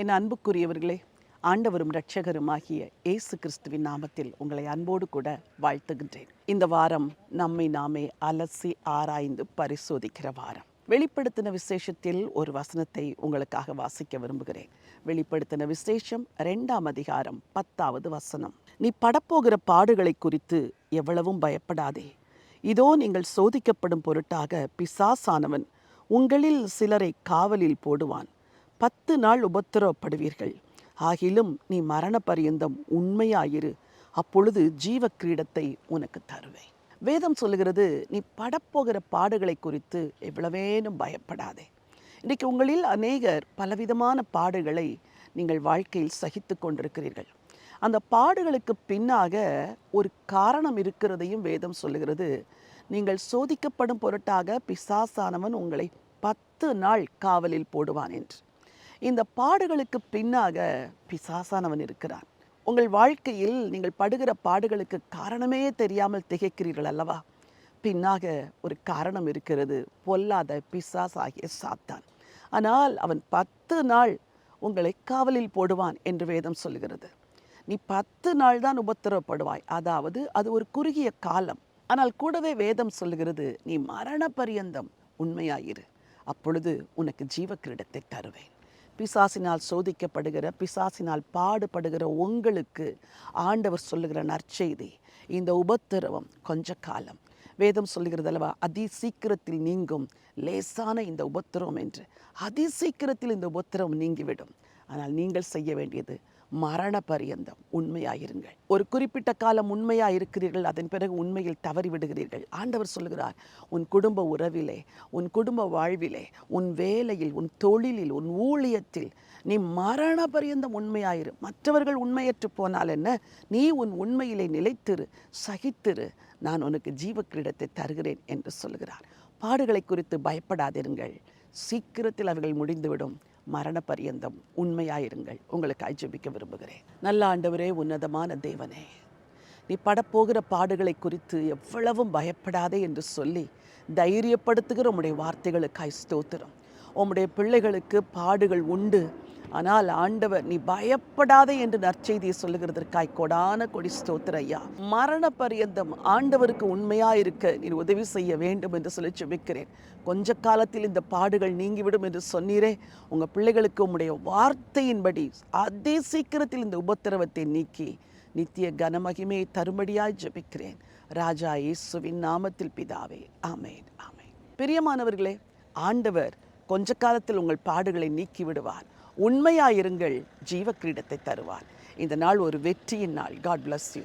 என் அன்புக்குரியவர்களே ஆண்டவரும் இரட்சகருமாகிய இயேசு கிறிஸ்துவின் நாமத்தில் உங்களை அன்போடு கூட வாழ்த்துகின்றேன். இந்த வாரம் நம்மை நாமே அலசி ஆராய்ந்து பரிசோதிக்கிற வாரம். வெளிப்படுத்தின விசேஷத்தில் ஒரு வசனத்தை உங்களுக்காக வாசிக்க விரும்புகிறேன். வெளிப்படுத்தின விசேஷம் ரெண்டாம் அதிகாரம் பத்தாவது வசனம். நீ படப்போகிற பாடுகளை குறித்து எவ்வளவும் பயப்படாதே. இதோ நீங்கள் சோதிக்கப்படும் பொருட்டாக பிசாசானவன் உங்களில் சிலரை காவலில் போடுவான். பத்து நாள் உபத்திரவப்படுவீர்கள். ஆகிலும் நீ மரண பரியந்தம் உண்மையாயிரு. அப்பொழுது ஜீவ கிரீடத்தை உனக்கு தருவேன். வேதம் சொல்லுகிறது நீ படப்போகிற பாடுகளை குறித்து எவ்வளவேனும் பயப்படாதே. இன்றைக்கு உங்களில் அநேகர் பலவிதமான பாடுகளை நீங்கள் வாழ்க்கையில் சகித்து கொண்டிருக்கிறீர்கள். அந்த பாடுகளுக்கு பின்னாக ஒரு காரணம் இருக்கிறதையும் வேதம் சொல்லுகிறது. நீங்கள் சோதிக்கப்படும் பொருட்டாக பிசாசானவன் உங்களை பத்து நாள் காவலில் போடுவான் என்று. இந்த பாடுகளுக்கு பின்னாக பிசாசானவன் இருக்கிறான். உங்கள் வாழ்க்கையில் நீங்கள் படுகிற பாடுகளுக்கு காரணமே தெரியாமல் திகைக்கிறீர்கள் அல்லவா? பின்னாக ஒரு காரணம் இருக்கிறது. பொல்லாத பிசாஸ் ஆகிய சாத்தான். ஆனால் அவன் பத்து நாள் உங்களை காவலில் போடுவான் என்று வேதம் சொல்கிறது நீ பத்து நாள் தான் உபத்திரவப்படுவாய். அதாவது அது ஒரு குறுகிய காலம். ஆனால் கூடவே வேதம் சொல்லுகிறது நீ மரண பரியந்தம் உண்மையாயிரு. அப்பொழுது உனக்கு ஜீவக்கிரீடத்தை தருவேன். பிசாசினால் சோதிக்கப்படுகிற பிசாசினால் பாடுபடுகிற உங்களுக்கு ஆண்டவர் சொல்லுகிற நற்செய்தி இந்த உபத்திரவம் கொஞ்ச காலம். வேதம் சொல்லுகிறது அல்லவா? அதி சீக்கிரத்தில் நீங்கும் லேசான இந்த உபத்திரவம் என்று. அதி சீக்கிரத்தில் இந்த உபத்திரவம் நீங்கிவிடும். ஆனால் நீங்கள் செய்ய வேண்டியது மரண பரியந்தம் உண்மையாயிருங்கள். ஒரு குறிப்பிட்ட காலம் உண்மையாக இருக்கிறீர்கள் அதன் பிறகு உண்மையில் தவறி விடுகிறீர்கள் ஆண்டவர் சொல்லுகிறார் உன் குடும்ப உறவிலே உன் குடும்ப வாழ்விலே உன் வேலையில் உன் தொழிலில் உன் ஊழியத்தில் நீ மரண பரியந்தம் உண்மையாயிரு. மற்றவர்கள் உண்மையற்று போனால் என்ன? நீ உன் உண்மையிலே நிலைத்திரு சகித்திரு. நான் உனக்கு ஜீவ கிரீடத்தை தருகிறேன் என்று சொல்லுகிறார். பாடுகளை குறித்து பயப்படாதிருங்கள். சீக்கிரத்தில் அவர்கள் முடிந்துவிடும். மரண பரியந்தம் உண்மையாயிருங்கள். உங்களுக்கு ஜெபிக்க விரும்புகிறேன். நல்ல ஆண்டவரே உன்னதமான தேவனே. நீ படப்போகிற பாடுகளை குறித்து எவ்வளவும் பயப்படாதே என்று சொல்லி தைரியப்படுத்துகிற உம்முடைய வார்த்தைகளுக்காய் ஸ்தோத்திரம். உம்முடைய பிள்ளைகளுக்கு பாடுகள் உண்டு. ஆனால் ஆண்டவர் நீ பயப்படாதே என்று நற்செய்தியை சொல்லுகிறதற்காய் கொடான கொடி ஸ்தோத்திர ஐயா. மரண பரியந்தம் ஆண்டவருக்கு உண்மையா இருக்க நீ உதவி செய்ய வேண்டும் என்று சொல்லி ஜெபிக்கிறேன். கொஞ்ச காலத்தில் இந்த பாடுகள் நீங்கிவிடும் என்று சொன்னீரே. உங்க பிள்ளைகளுக்கு உம்முடைய வார்த்தையின்படி அதே சீக்கிரத்தில் இந்த உபத்திரவத்தை நீக்கி நித்திய கனமகிமையை தரும்படியாய் ஜெபிக்கிறேன். ராஜா இயேசுவின் நாமத்தில் பிதாவே. ஆமேன் ஆமேன். பிரியமானவர்களே ஆண்டவர் கொஞ்ச காலத்தில் உங்கள் பாடுகளை நீக்கி விடுவார் உண்மையாயிருங்கள் ஜீவ கிரீடத்தை தருவார். இந்த நாள் ஒரு வெற்றியின் நாள். God bless you